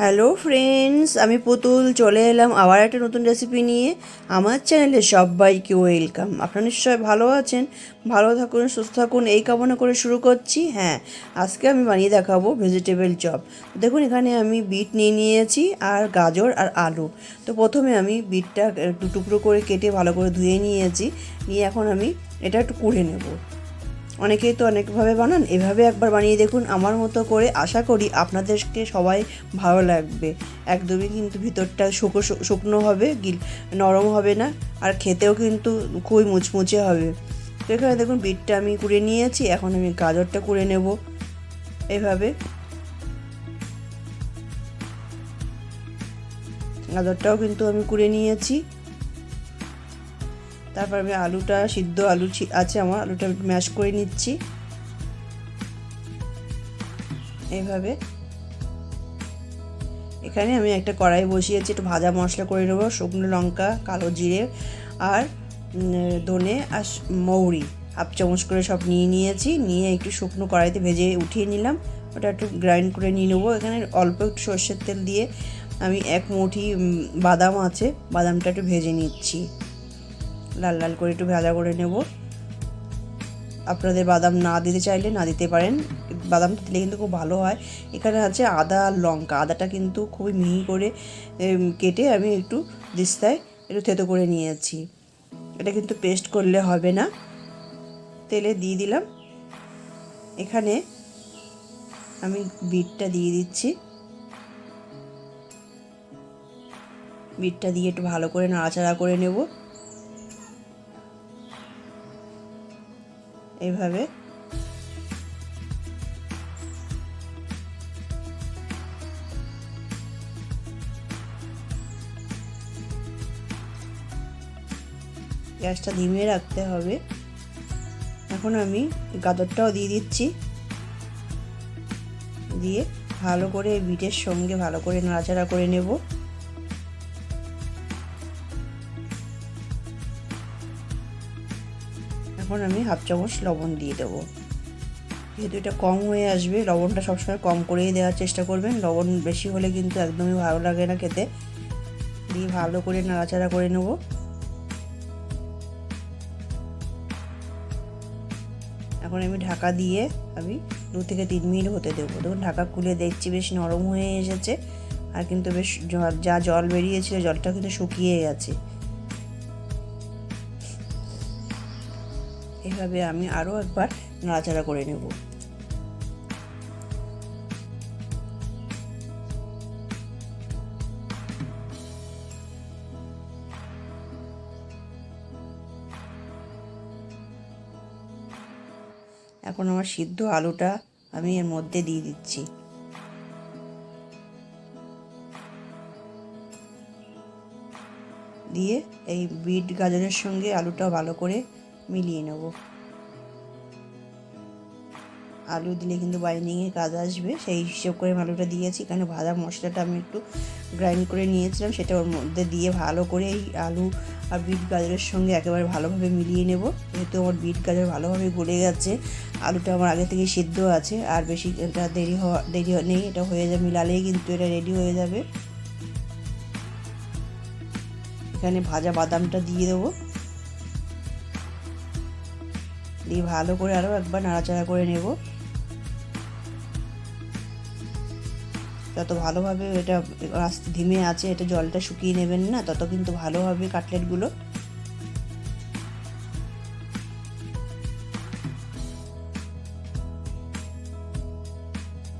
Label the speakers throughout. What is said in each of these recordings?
Speaker 1: Hello friends আমি পুতুল, চলে এলাম আবার একটা নতুন রেসিপি নিয়ে। আমার চ্যানেলে সবাইকে ওয়েলকাম আপনারা নিশ্চয়ই ভালো আছেন, ভালো থাকুন, সুস্থ থাকুন, এই কামনা করে শুরু করছি। হ্যাঁ আজকে আমি বানিয়ে দেখাবো ভেজিটেবল চপ দেখুন, এখানে আমি বিট নিয়ে নিয়েছি, আর গাজর আর আলু। তো প্রথমে আমি বিটটা টুকরো করে কেটে ভালো করে ধুয়ে নিয়েছি। নিয়ে এখন আমি এটা একটু কুড়ে নেব। অনেকেই তো অনেকভাবে বানান, এভাবে একবার বানিয়ে দেখুন। আমার মতো করে আশা করি আপনাদেরকে সবাই ভালো লাগবে। একদমই কিন্তু ভিতরটা শুকো শুকনো হবে, গিল, নরম হবে না, আর খেতেও কিন্তু খুবই মুচমুচে হবে। তো এখানে দেখুন, বিটটা আমি কুড়ে নিয়েছি, এখন আমি গাজরটা কুড়ে নেব এভাবে। গাজরটাও কিন্তু আমি কুড়ে নিয়েছি। তারপর আমি আলুটা, সিদ্ধ আলু আছে আমার, আলুটা ম্যাশ করে নিচ্ছি। এইভাবে। এখানে আমি একটা কড়াই বসিয়েছি, একটু ভাজা মশলা করে নেব, শুকনো লঙ্কা, কালো জিরে আর ধনে আর মৌরি। হাফ চামচ করে সব নিয়ে নিয়েছি, নিয়ে একটু শুকনো কড়াইতে ভেজে উঠিয়ে নিলাম। ওটা একটু গ্রাইন্ড করে নিয়ে নেব। এখানে অল্প একটু সর্ষের তেল দিয়ে আমি এক মুঠি বাদাম আছে, বাদামটা একটু ভেজে নিচ্ছি। লাল লাল করে একটু ভাজা করে নেব। আপনাদের বাদাম না দিতে চাইলে না দিতে পারেন। বাদাম দিলে কিন্তু খুব ভালো হয়। এখানে আছে আদা আর লঙ্কা। আদাটা কিন্তু খুবই মিহি করে কেটে আমি একটু দিস্তায় একটু থেতো করে নিয়েছি। এটা কিন্তু পেস্ট করলে হবে না। তেলে দিয়ে দিলাম। এখানে আমি বিটটা দিয়ে দিচ্ছি। বিটটা দিয়ে একটু ভালো করে নাড়াচাড়া করে নেব। এইভাবে গ্যাসটা ধিমে রাখতে হবে। এখন আমি গাজরটাও দিয়ে দিচ্ছি। দিয়ে ভালো করে বিটের সঙ্গে ভালো করে নাড়াচাড়া করে নেব। এখন আমি হাফ চামচ লবণ দিয়ে দেবো। যেহেতু এটা কম হয়ে আসবে, লবণটা সবসময় কম করেই দেওয়ার চেষ্টা করবেন। লবণ বেশি হলে কিন্তু একদমই ভালো লাগে না খেতে। দিয়ে ভালো করে নাড়াচাড়া করে নেব। এখন আমি ঢাকা দিয়ে আমি দু থেকে তিন মিনিট হতে দেবো। দেখুন, ঢাকা খুলে দেখছি বেশ নরম হয়ে এসেছে। আর কিন্তু বেশ যা জল বেরিয়েছিল, জলটা কিন্তু শুকিয়ে গেছে। এভাবে আমি আরও একবার নাড়াচাড়া করে নেব। এখন আমার সিদ্ধ আলুটা আমি এর মধ্যে দিয়ে দিচ্ছি। দিয়ে এই বিট গাজরের সঙ্গে আলুটা ভালো করে মিলিয়ে নেব। আলু দিলে কিন্তু বাইন্ডিংয়ে কাজ আসবে, সেই হিসেব করে আলুটা দিয়েছি। এখানে ভাজা মশলাটা আমি একটু গ্রাইন্ড করে নিয়েছিলাম, সেটা ওর মধ্যে দিয়ে ভালো করে এই আলু আর বিট গাজরের সঙ্গে একেবারে ভালোভাবে মিলিয়ে নেব। যেহেতু আমার বিট গাজর ভালোভাবে গলে গেছে, আলুটা আমার আগে থেকে সিদ্ধ আছে, আর বেশি এটা দেরি হওয়া দেরি নেই, এটা হয়ে যাবে, মিলালেই কিন্তু এটা রেডি হয়ে যাবে। এখানে ভাজা বাদামটা দিয়ে দেবো। দিয়ে ভালো করে আরও একবার নাড়াচাড়া করে নেব। যত ভালোভাবে এটা আস্তে ধিমে আছে, এটা জলটা শুকিয়ে নেবেন না, তত কিন্তু ভালো হবে কাটলেটগুলো।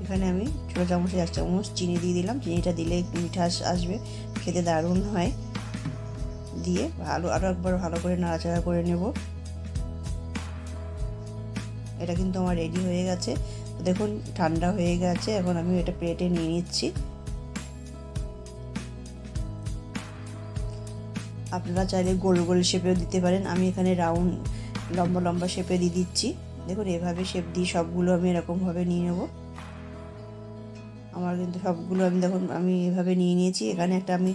Speaker 1: এখানে আমি ছোটো চামচে, এক চামচ চিনি দিয়ে দিলাম। চিনিটা দিলে একটু মিঠাস আসবে, খেতে দারুণ হয়। দিয়ে ভালো আরও একবার ভালো করে নাড়াচাড়া করে নেব। এটা কিন্তু আমার রেডি হয়ে গেছে। দেখুন, ঠান্ডা হয়ে গেছে। এখন আমি এটা প্লেটে নিয়ে নিচ্ছি। আপনারা চাইলে গোল গোল শেপেও দিতে পারেন। আমি এখানে রাউন্ড লম্বা লম্বা শেপে দিয়ে দিচ্ছি। দেখুন, এভাবে শেপ দিয়ে সবগুলো আমি এরকমভাবে নিয়ে নেব। আমার কিন্তু সবগুলো আমি দেখুন, আমি এভাবে নিয়ে নিয়েছি। এখানে একটা আমি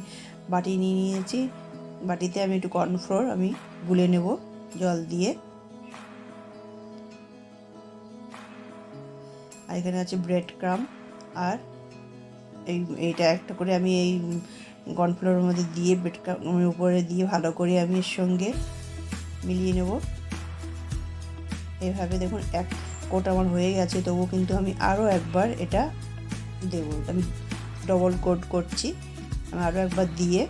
Speaker 1: বাটি নিয়ে নিয়েছি। বাটিতে আমি একটু কর্নফ্লোর আমি গুলে নেব জল দিয়ে। আর এখানে আছে ব্রেড ক্রাম আর এই, এইটা একটা করে আমি এই কর্নফ্লোরের মধ্যে দিয়ে বেটকা উপরে দিয়ে ভালো করে আমি এর সঙ্গে মিলিয়ে নেব। এইভাবে দেখুন, এক কোট আমার হয়ে গেছে তবু কিন্তু আমি আরও একবার এটা দেব। আমি ডবল কোট করছি, আমি আরও একবার দিয়ে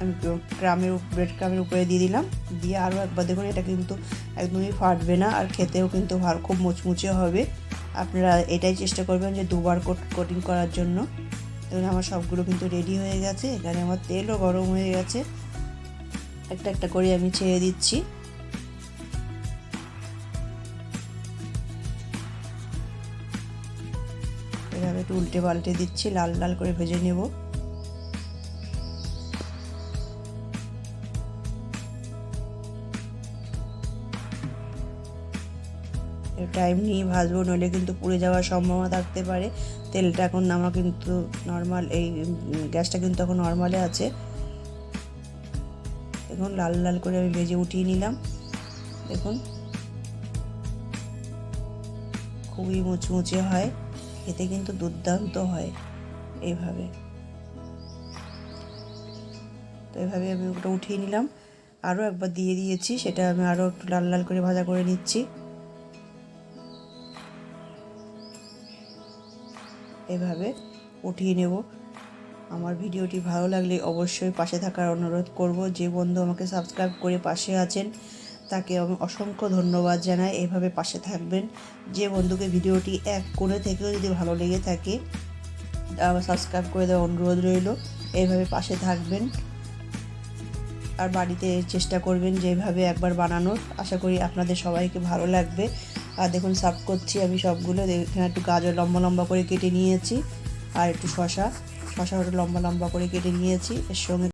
Speaker 1: আমি ক্রামের ব্রেড ক্রামের উপরে দিয়ে দিলাম, দিয়ে আরও একবার দেখুন, এটা কিন্তু একদমই ফাটবে না, আর খেতেও কিন্তু ভালো খুব মুচমুচে হবে। আপনারা এটাই চেষ্টা করবেন যে দুবার কোট করার জন্য। দেখুন আমার সবগুলো কিন্তু রেডি হয়ে গেছে। এখানে আমার তেলও গরম হয়ে গেছে। একটা একটা করে আমি ছেড়ে দিচ্ছি। এভাবে একটু উল্টে পাল্টে দিচ্ছি, লাল লাল করে ভেজে নেব। টাইম নিয়ে ভাজবো নইলে কিন্তু পুড়ে যাওয়ার সম্ভাবনা থাকতে পারে। তেলটা এখন আমার কিন্তু নর্মাল এই গ্যাসটা কিন্তু এখন নর্মালে আছে। দেখুন, লাল লাল করে আমি ভেজে উঠিয়ে নিলাম। দেখুন, খুবই মুচমুচে হয়। খেতে কিন্তু দুর্দান্ত হয় এইভাবে। তো এভাবে আমি ওটা উঠিয়ে নিলাম। আরও একবার দিয়ে দিয়েছি, সেটা আমি আরও একটু লাল লাল করে ভাজা করে নিচ্ছি। এভাবে উঠিয়ে নেব। আমার ভিডিওটি ভালো লাগলে অবশ্যই পাশে থাকার অনুরোধ করব। যে বন্ধু আমাকে সাবস্ক্রাইব করে পাশে আছেন, তাকে আমি অসংখ্য ধন্যবাদ জানাই। এভাবে পাশে থাকবেন। যে বন্ধুকে ভিডিওটি এক করে থেকেও যদি ভালো লেগে থাকে সাবস্ক্রাইব করে দেওয়ার অনুরোধ রইল। এইভাবে পাশে থাকবেন। আর বাড়িতে চেষ্টা করবেন যেভাবে একবার বানানোর। আশা করি আপনাদের সবাইকে ভালো লাগবে। আর দেখুন, সার্ভ করছি আমি সবগুলো। এখানে একটু গাজর লম্বা লম্বা করে কেটে নিয়েছি। আর একটু শশা শশা লম্বা লম্বা করে কেটে নিয়েছি। এর সঙ্গে